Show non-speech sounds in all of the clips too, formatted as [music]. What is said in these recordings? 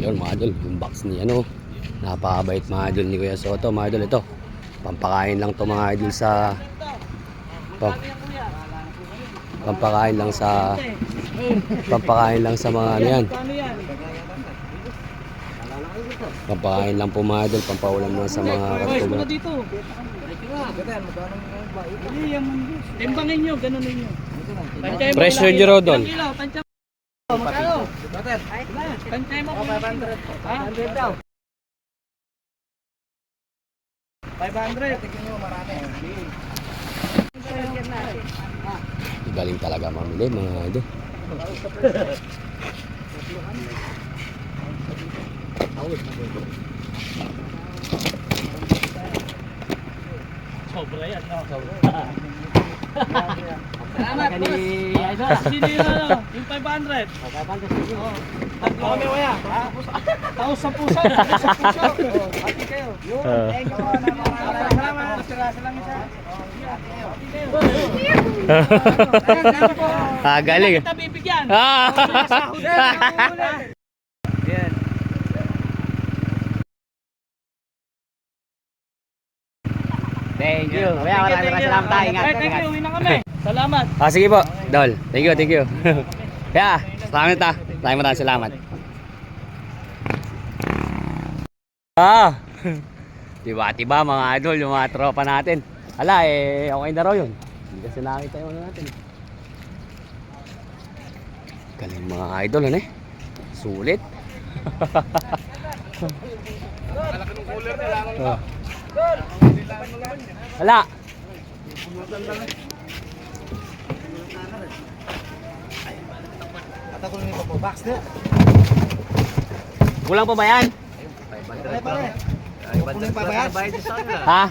Yun mga idol, yung box ni ano. Napakabait mga idol ni Kuya Soto. Mga idol ito. Pampakain lang to mga idol sa... Pam, pampakain lang sa... Pampakain lang sa mga ano yan. Pampakain lang po mga idol. Pampaulam lang sa mga dito. Timbangin nyo, ganun ninyo. Ilang nyo raw doon. Kilo, tansya mo. Magkano? Tansyahin mo kung ilang kilo. Ha? 100 daw. 500. Tingnan nyo, marami. Galing talaga mamili mga idol. Sobra yan, no? [laughs] Salamat, boss. Sino yun, ano? Yung 500? Oo. Tatlo kami, waya. Taos sa puso. Taos sa puso. Hati kayo. Yun. Thank you. Maraming salamat. Sirasa lang isa. Salamat po. Ah, galing. Kita bibigyan. Ah! Yan. Thank you. Kaya maraming maraming salamat tayo. Ingat, thank ingat. you. Uwi na kami. [laughs] Salamat. ah, sige po. Dol. Thank you, thank you. [laughs] Kaya, salamat ta. Maraming maraming salamat. Ah! Diba-diba [laughs] mga idol, yung mga tropa natin. Ala, eh, okay na raw yun. Hindi kasi nakita yung ano natin. Galing mga idol, ano eh. Sulit. Oh. Ala. Kulang pa ba yan? Ha?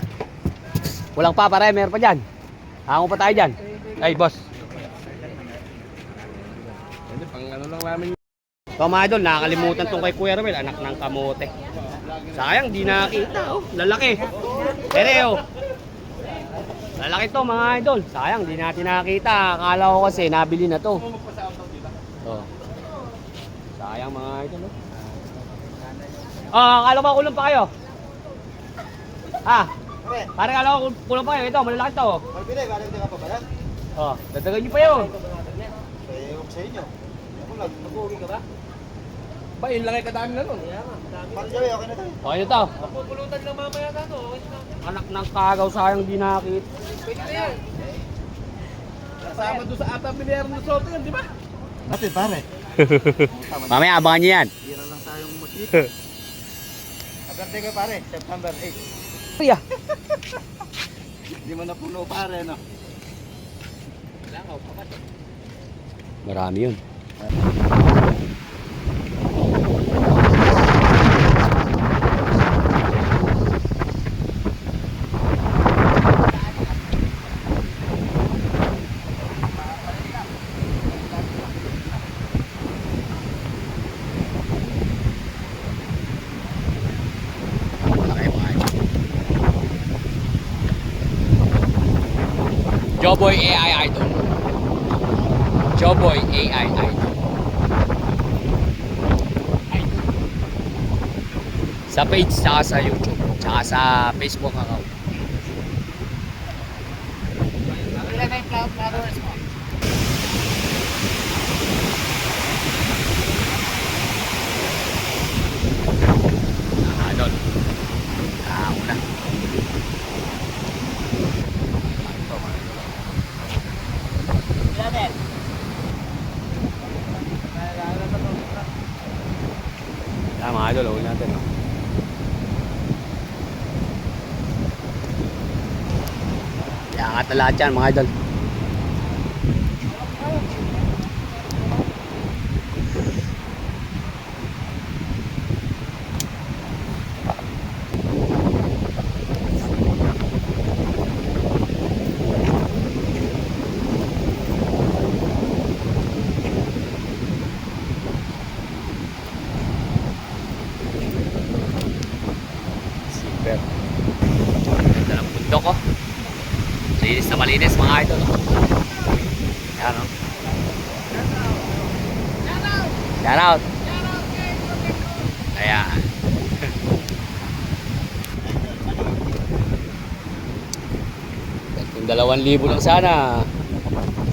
Kulang pa pare, meron pa dyan. Hango pa tayo dyan. Ay, boss. Ito mga nakakalimutan tong kay Kuya Romel, anak ng kamote. Sayang, di nakita oh. Lalaki. Tere oh. Lalaki to mga idol. Sayang, di natin nakita. Akala ko kasi nabili na to. Oh. Sayang mga idol oh. Ah, akala ko kulong pa kayo. Ha? Parang akala ko kulong pa kayo. Ito, malalaki to. oh. Pagpilay, parang hindi ka pa ba? Oh, dadagan niyo pa yun. Eh, huwag sa inyo. Ako lang, mag-uwi ka ba? Ba, yun lang ay kadami na nun. Parang sabi, okay na tayo. Okay na to. Pupulutan lang mamaya ka to. Okay na. Anak ng kagaw sayang di nakita. Pwede na yan. Kasama doon sa ata binayar ng soto yun, di ba? Ate, pare. [laughs] Mamaya abangan niyo yan. Tira lang tayong makita. Agarte ka pare, September 8. Kuya. [laughs] Hindi mo na puno pare, no? Marami yun. Joboy AI Idol. Joboy AI Idol. Sa page, saka sa YouTube, saka sa Facebook account. Ilan na yung flower- flowers mo? Ah, doon. Ah, una. Ilan na yan? Yan mga idol, huwag natin. No? Yangat na lahat yan mga idol. Ganda ng bundok oh. Linis na malinis mga idol. Oh. Ayan oh. Shout out. Ayan. [laughs] Kung dalawang libo lang sana.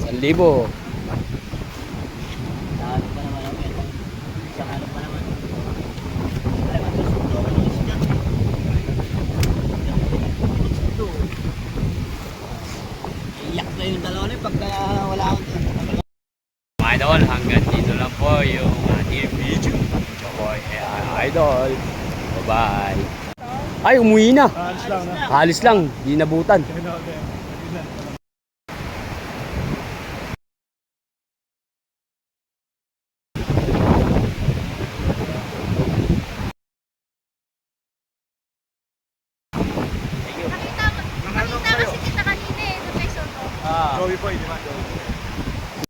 Isang libo. Yung dalawa na yun pagka wala akong Mga idol, hanggang dito lang po yung ating video. Chokoy, idol. Bye-bye. Ay, umuwi na. Alis lang na. Halis lang, di nabutan.